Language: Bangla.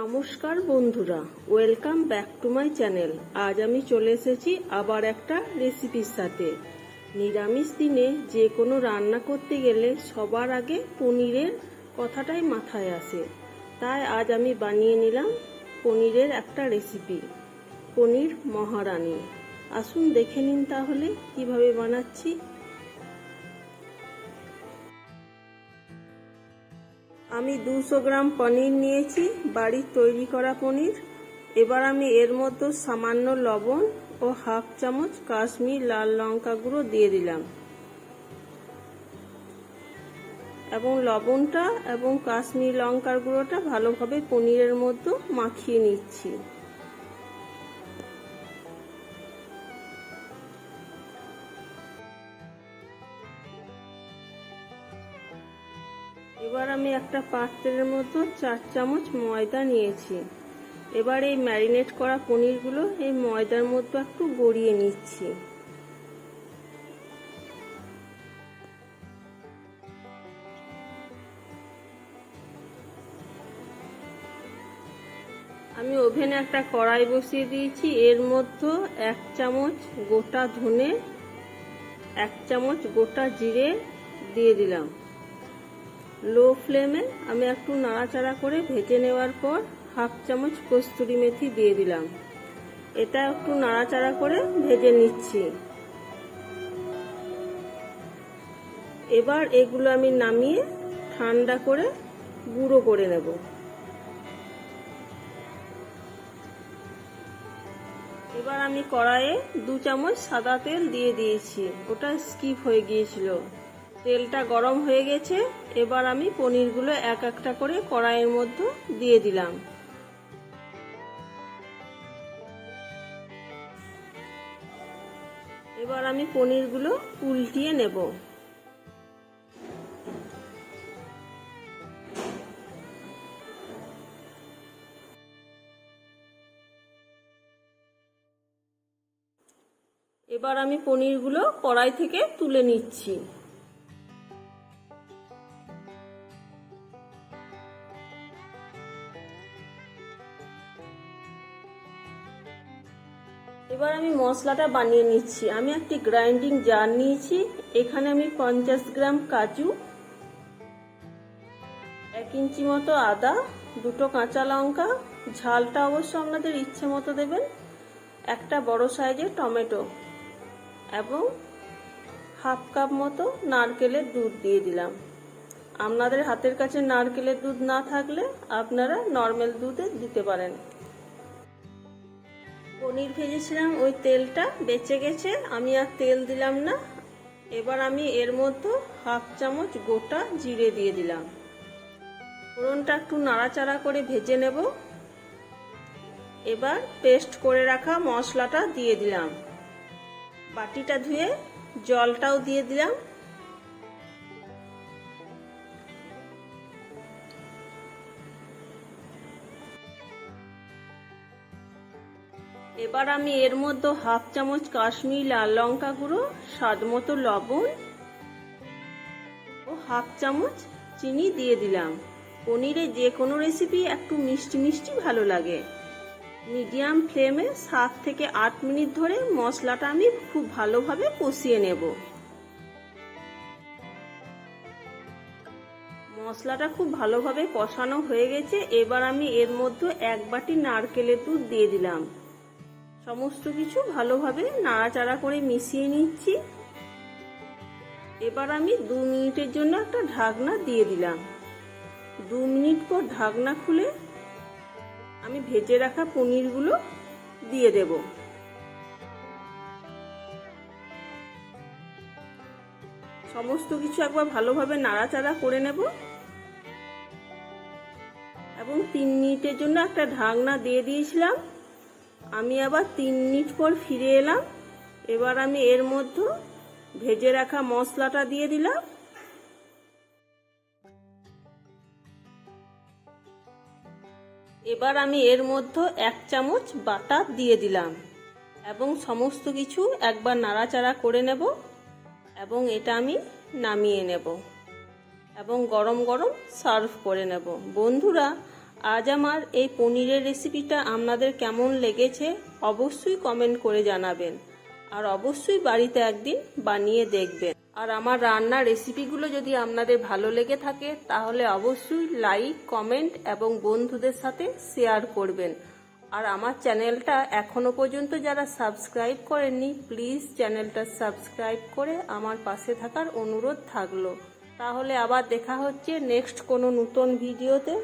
নমস্কার বন্ধুরা welcome back to my channel আজ আমি চলে এসেছি আবার একটা রেসিপির সাথে। নিরামিষ দিনে যে কোনো রান্না করতে গেলে সবার আগে পনিরের কথাটাই মাথায় আসে। তাই আজ আমি বানিয়ে নিলাম পনিরের একটা রেসিপি পনির মহারানী। আসুন দেখে নিন তাহলে কীভাবে বানাচ্ছি। আমি দুশো গ্রাম পনির নিয়েছি, বাড়ির তৈরি করা পনির। এবার আমি এর মধ্যে সামান্য লবণ ও হাফ চামচ কাশ্মীর লাল লঙ্কা গুঁড়ো দিয়ে দিলাম। এবং লবণটা এবং কাশ্মীর লঙ্কার গুঁড়োটা ভালোভাবে পনিরের মধ্যে মাখিয়ে নিচ্ছি। এবার আমি একটা পাত্রের মতো চার চামচ ময়দা নিয়েছি। এবার এই ম্যারিনেট করা পনিরগুলো এই ময়দার মধ্যে একটু গড়িয়ে নিচ্ছি। আমি ওভেনে একটা কড়াই বসিয়ে দিয়েছি। এর মধ্যে এক চামচ গোটা ধনে, এক চামচ গোটা জিরে দিয়ে দিলাম। লো ফ্লেমে আমি একটু নাড়াচাড়া করে ভেজে নেওয়ার পর হাফ চামচ কস্তুরি মেথি দিয়ে দিলাম। এটা একটু নাড়াচাড়া করে ভেজে নিচ্ছি। এবার এগুলো আমি নামিয়ে ঠান্ডা করে গুঁড়ো করে নেব। এবার আমি কড়াইয়ে দু চামচ সাদা তেল দিয়ে দিয়েছি। ওটা স্কিপ হয়ে গিয়েছিল। তেলটা গরম হয়ে গেছে। এবার আমি পনিরগুলো এক একটা করে কড়াইয়ের মধ্যে দিয়ে দিলাম। এবার আমি পনিরগুলো উল্টিয়ে নেব। এবার আমি পনিরগুলো কড়াই থেকে তুলে নিচ্ছি। এবার আমি মশলাটা বানিয়ে নিচ্ছি। আমি একটি গ্রাইন্ডিং জার নিয়েছি। এখানে আমি পঞ্চাশ গ্রাম কাজু, এক ইঞ্চি মতো আদা, দুটো কাঁচা লঙ্কা, ঝালটা অবশ্য আপনাদের ইচ্ছে মতো দেবেন, একটা বড় সাইজের টমেটো এবং হাফ কাপ মতো নারকেলের দুধ দিয়ে দিলাম। আপনাদের হাতের কাছে নারকেলের দুধ না থাকলে আপনারা নর্মাল দুধে দিতে পারেন। পনির ভেজেছিলাম, ওই তেলটা বেঁচে গেছে, আমি আর তেল দিলাম না। এবার আমি এর মধ্যে হাফ চামচ গোটা জিরে দিয়ে দিলাম। ফোড়নটা একটু নাড়াচাড়া করে ভেজে নেব। এবার পেস্ট করে রাখা মশলাটা দিয়ে দিলাম। বাটিটা ধুয়ে জলটাও দিয়ে দিলাম। এবার আমি এর মধ্যে হাফ চামচ কাশ্মীর লাল লঙ্কা গুঁড়ো, স্বাদ মতো লবণ ও হাফ চামচ চিনি দিয়ে দিলাম। পনিরে যে কোনো রেসিপি একটু মিষ্টি মিষ্টি ভালো লাগে। মিডিয়াম ফ্লেমে সাত থেকে আট মিনিট ধরে মশলাটা আমি খুব ভালোভাবে কষিয়ে নেব। মশলাটা খুব ভালোভাবে কষানো হয়ে গেছে। এবার আমি এর মধ্যে এক বাটি নারকেলের দুধ দিয়ে দিলাম। সমস্ত কিছু ভালোভাবে নাড়াচাড়া করে মিশিয়ে নিচ্ছি। এবার আমি দু মিনিটের জন্য একটা ঢাকনা দিয়ে দিলাম। দু মিনিট পর ঢাকনা খুলে আমি ভেজে রাখা পনিরগুলো দিয়ে দেব। সমস্ত কিছু একবার ভালোভাবে নাড়াচাড়া করে নেব। এবং তিন মিনিটের জন্য একটা ঢাকনা দিয়ে দিয়েছিলাম। আমি আবার তিন মিনিট পর ফিরে এলাম। এবার আমি এর মধ্যে ভেজে রাখা মশলাটা দিয়ে দিলাম। এবার আমি এর মধ্যে এক চামচ বাটার দিয়ে দিলাম এবং সমস্ত কিছু একবার নাড়াচাড়া করে নেব এবং এটা আমি নামিয়ে নেব এবং গরম গরম সার্ভ করে নেব। বন্ধুরা আজ আমার এই পনিরের রেসিপিটা আপনাদের কেমন লেগেছে অবশ্যই কমেন্ট করে জানাবেন। আর অবশ্যই বাড়িতে একদিন বানিয়ে দেখবেন। আর আমার রান্নার রেসিপিগুলো যদি আপনাদের ভালো লেগে থাকে, তাহলে অবশ্যই লাইক কমেন্ট এবং বন্ধুদের সাথে শেয়ার করবেন। আর আমার চ্যানেলটা এখনও পর্যন্ত যারা সাবস্ক্রাইব করেননি প্লিজ চ্যানেলটা সাবস্ক্রাইব করে আমার পাশে থাকার অনুরোধ থাকল। তাহলে আবার দেখা হচ্ছে নেক্সট কোনো নতুন ভিডিওতে